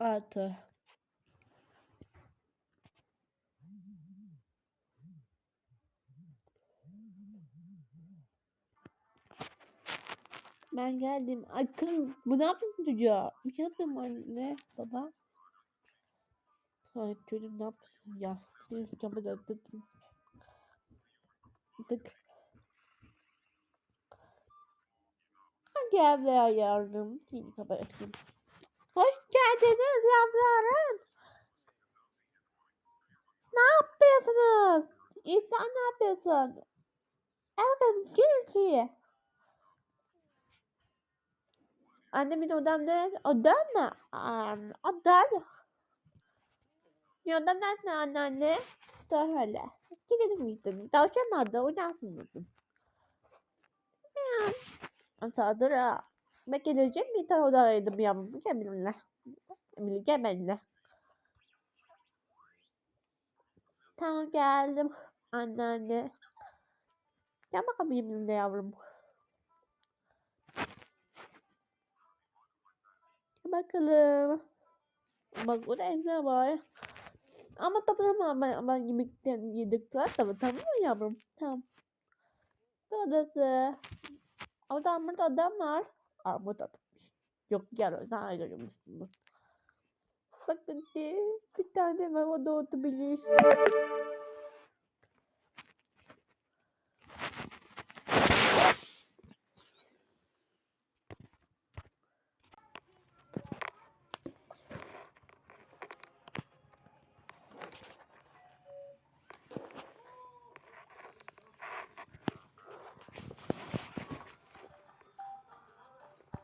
Artı. Ben geldim. Ay kızım bu ne yapıyorsun çocuğa? Bir şey yapıyorum anne baba. Ay çocuğum ne yapıyorsun ya? Cama da tıktın. Tık. Gel buraya yavrum. Seni kapatayım. Hoş geldiniz yavrularım. Ne yapıyorsunuz? İnsan ne yapıyorsun? Bakalım gelin şuraya. Annemin odam neresi? Odam mı? Um, odam. Bir odam neresi anneanne? Dur hele. Gidelim gittim. Tavşan nerede? Oynarsın dedim. Ya. Sadır Ben geleceğim bir tane. Gel benimle. Emily gel benimle. Tamam geldim. Anneanne. Gel bakalım benimle yavrum. Bakalım. Bak burada evde var. Ama tamam ben, ben yemekten yedikler tamam tamam mı yavrum? Tamam. Dadası. Orada armut adam var. Armut adammış. Yok görmüştüm bu. Bakın ki bir tane var o da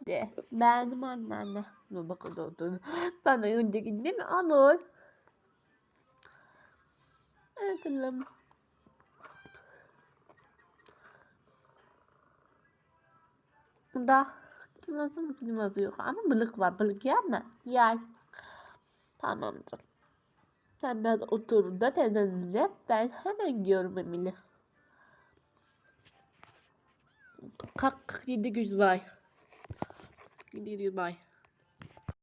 De. Beğendim anneanne. Dur bakalım oturdu. Sana önceki değil mi? Alır. Bakalım. Da nasıl kliması yok ama balık var. Balık yer mi? Yer. Tamamdır. Sen biraz otur da teyzenle ben hemen gidiyorum Emine. Kalk yedi güz var. Indeed, goodbye.